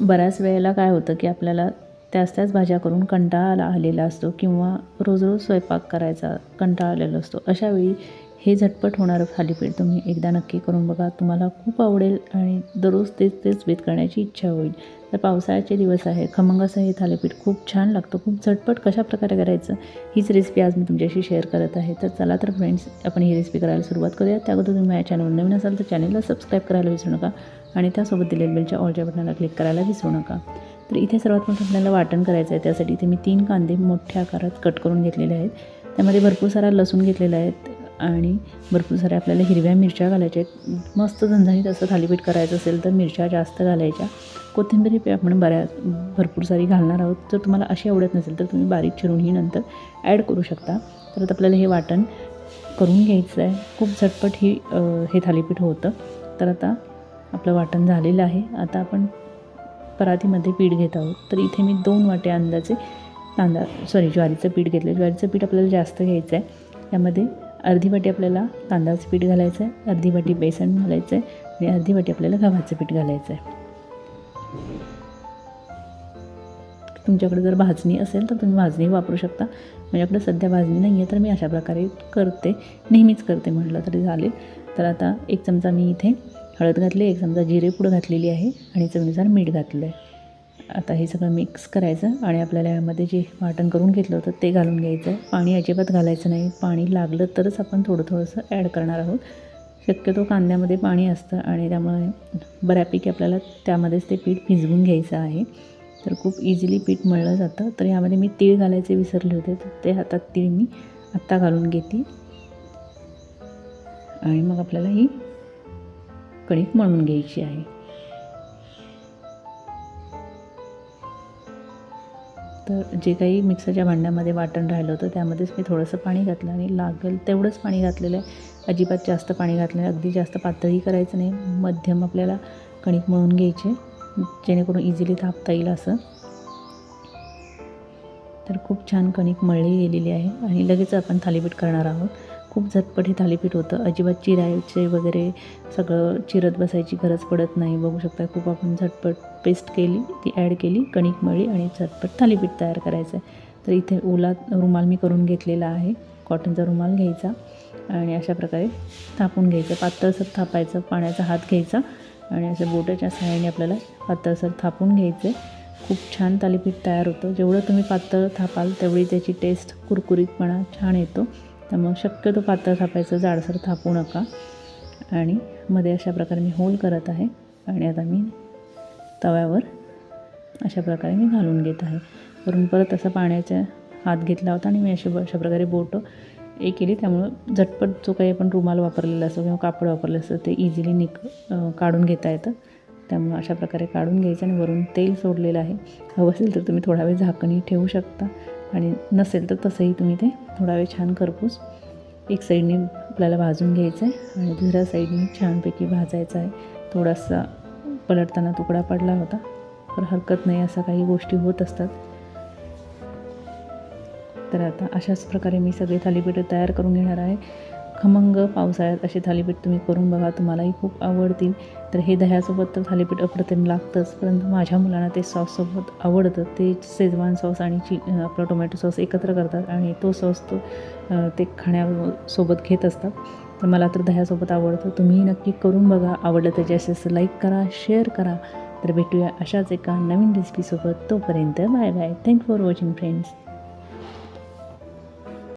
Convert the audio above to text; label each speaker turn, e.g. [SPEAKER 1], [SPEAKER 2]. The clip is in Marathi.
[SPEAKER 1] बऱ्याच वेळेला काय होतं की आपल्याला त्याच त्याच भाज्या करून कंटाळा आला आलेला असतो किंवा रोज रोज स्वयंपाक करायचा कंटाळा आलेला असतो. अशावेळी हे झटपट होणारं थालीपीठ तुम्ही एकदा नक्की करून बघा. तुम्हाला खूप आवडेल आणि दररोज तेच तेच बेत करण्याची इच्छा होईल. तर पावसाळ्याचे दिवस आहे खमंग असं हे थालीपीठ खूप छान लागतं. खूप झटपट कशा प्रकारे करायचं हीच रेसिपी आज मी तुमच्याशी शेअर करत आहे. तर चला तर फ्रेंड्स आपण ही रेसिपी करायला सुरुवात करूया. त्या अगोदर तुम्ही माझ्या चॅनलवर नवीन असाल तर चॅनलला सबस्क्राईब करायला विसरू नका आणि त्यासोबत दिलेल्या बेलच्या ऑलच्या बटनाला क्लिक करायला विसरू नका. तर इथे सर्वात मोठं आपल्याला वाटण करायचं आहे. त्यासाठी इथे मी तीन कांदे मोठ्या आकारात कट करून घेतलेले आहेत. त्यामध्ये भरपूर सारा लसूण घेतलेला आहे. आणि भरपूर साऱ्या आपल्याला हिरव्या मिरच्या घालायच्या आहेत. मस्त झणझणीत असं थालीपीठ करायचं असेल तर मिरच्या जास्त घालायच्या. कोथिंबीर पे आपण बऱ्या भरपूर सारी घालणार आहोत. जर तुम्हाला अशी आवडत नसेल तर तुम्ही बारीक चिरूनही नंतर ॲड करू शकता. तर आता आपल्याला हे वाटण करून घ्यायचं आहे. खूप झटपट ही हे थालीपीठ होतं. तर आता आपलं वाटण झालेलं आहे. आता आपण परातीमध्ये पीठ घेत आहोत. तर इथे मी दोन वाटे अंदाजे तांदा सॉरी ज्वारीचं पीठ घेतलं ज्वारीचं पीठ आपल्याला जास्त घ्यायचं आहे. यामध्ये अर्धी वाटी आपल्याला तांदळाचं पीठ घालायचं आहे अर्धी वाटी बेसन घालायचं आहे आणि अर्धी वाटी आपल्याला गव्हाचं पीठ घालायचं आहे तुमच्याकडे जर भाजणी असेल तर तुम्ही भाजणी वापरू शकता. माझ्याकडे सध्या भाजणी नाही आहे तर मी अशा प्रकारे करते. नेहमीच करते म्हटलं तरी चालेल. तर आता एक चमचा मी इथे हळद घातली एक चमचा जिरे पूड घातलेली आहे आणि चवीनुसार मीठ घातलं आहे आता हे सगळं मिक्स करायचं आणि आपल्याला यामध्ये जे वाटण करून घेतलं होतं ते घालून घ्यायचं. आहे पाणी अजिबात घालायचं नाही. पाणी लागलं तरच आपण थोडं थोडंसं ॲड करणार आहोत. शक्यतो कांद्यामध्ये पाणी असतं आणि त्यामुळे बऱ्यापैकी आपल्याला त्यामध्येच ते पीठ भिजवून घ्यायचं आहे. तर खूप इझिली पीठ मळलं जातं. तर यामध्ये मी तीळ घालायचे विसरले होते. तर ते हातात तीळ मी आत्ता घालून घेते. आणि मग आपल्याला ही कणिक मळून घ्यायची आहे. तर जे काही मिक्सरच्या भांड्यामध्ये वाटण राहिलं होतं त्यामध्येच मी थोडंसं पाणी घातलं आणि लागेल तेवढंच पाणी घातलेलं आहे. अजिबात जास्त पाणी घातलं आहे अगदी जास्त पातळी करायचं नाही. मध्यम आपल्याला कणिक मळून घ्यायचे जेणेकरून इझिली थापता येईल असं. तर खूप छान कणिक मळली गेलेली आहे आणि लगेच आपण थालीपीठ करणार आहोत. खूप झटपट हे थालीपीठ होतं. अजिबात चिरायचे वगैरे सगळं चिरत बसायची गरज पडत नाही. बघू शकता खूप आपण झटपट पेस्ट केली ती ॲड केली कणिक मळी आणि झटपट थालीपीठ तयार करायचं आहे तर इथे ओला रुमाल मी करून घेतलेला आहे. कॉटनचा रुमाल घ्यायचा आणि अशा प्रकारे थापून घ्यायचं. पातळसर थापायचं पाण्याचा हात घ्यायचा आणि अशा बोटाच्या सहाय्याने आपल्याला पातळसर थापून घ्यायचं आहे खूप छान थालीपीठ तयार होतं. जेवढं तुम्ही पातळ थापाल तेवढी त्याची टेस्ट कुरकुरीतपणा छान येतो. त्यामुळं शक्यतो पातळ थापायचं जाडसर थापू नका. आणि मध्ये अशा प्रकारे मी होल करत आहे. आणि आता मी तव्यावर अशा प्रकारे मी घालून घेत आहे. वरून परत असं पाण्याचा हात घेतला होता आणि मी अशी अशा प्रकारे बोटं हे केली. त्यामुळं झटपट जो काही आपण रुमाल वापरलेला असतो किंवा कापड वापरलं असतं ते इझिली निक काढून घेता येतं. त्यामुळं अशा प्रकारे काढून घ्यायचं आणि वरून तेल सोडलेलं आहे. हवं असेल तर तुम्ही थोडा वेळ झाकणी ठेवू शकता. आणि नसेल तर तसंही तुम्ही ते थोडा वेळ छान खरपूस एक साईडने आपल्याला भाजून घ्यायचं आहे आणि दुसऱ्या साईडने छानपैकी भाजायचं आहे. थोडासा पलटताना तुकडा पडला होता तर हरकत नाही असा काही गोष्टी होत असतात. तर आता अशाच प्रकारे मी सगळे थालीपीठं तयार करून घेणार आहे. खमंग पावसाळ्यात असे थालीपीठ तुम्ही करून बघा तुम्हालाही खूप आवडतील. तर हे दह्यासोबत तर थालीपीठ अप्रतिम लागतंच परंतु माझ्या मुलांना ते सॉससोबत आवडतं. ते शेजवान सॉस आणि ची आपलं टोमॅटो सॉस एकत्र करतात आणि तो सॉस तो ते खाण्यासोबत घेत असतात. तर मला तर दह्यासोबत आवडतं. तुम्ही नक्की करून बघा आवडलं तर जास्त लाईक करा शेअर करा. तर भेटूया अशाच एका नवीन रेसिपीसोबत तोपर्यंत bye bye. Thank for watching friends